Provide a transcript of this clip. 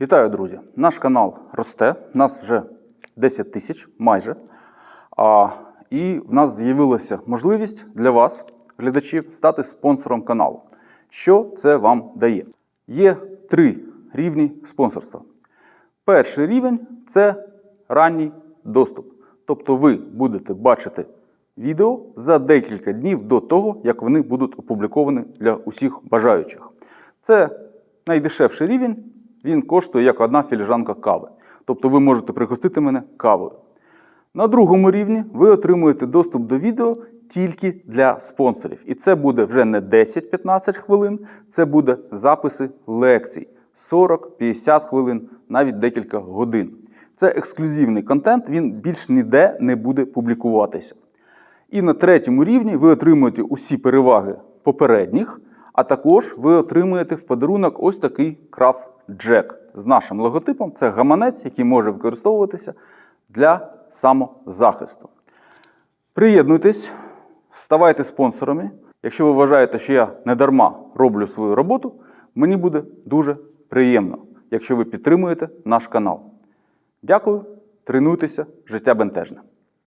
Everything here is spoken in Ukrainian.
Вітаю, друзі! Наш канал росте, нас вже 10 тисяч майже. А, і в нас з'явилася можливість для вас, глядачів, стати спонсором каналу. Що це вам дає? Є три рівні спонсорства. Перший рівень це ранній доступ. Тобто ви будете бачити відео за декілька днів до того, як вони будуть опубліковані для усіх бажаючих. Це найдешевший рівень, він коштує як одна філіжанка кави. Тобто ви можете пригостити мене кавою. На другому рівні ви отримуєте доступ до відео тільки для спонсорів. І це буде вже не 10-15 хвилин, це буде записи лекцій 40-50 хвилин, навіть декілька годин. Це ексклюзивний контент, він більш ніде не буде публікуватися. І на третьому рівні ви отримуєте усі переваги попередніх, а також ви отримуєте в подарунок ось такий краф Джек з нашим логотипом. Це гаманець, який може використовуватися для самозахисту. Приєднуйтесь, ставайте спонсорами. Якщо ви вважаєте, що я не дарма роблю свою роботу, мені буде дуже приємно, якщо ви підтримуєте наш канал. Дякую, тренуйтеся, життя бентежне.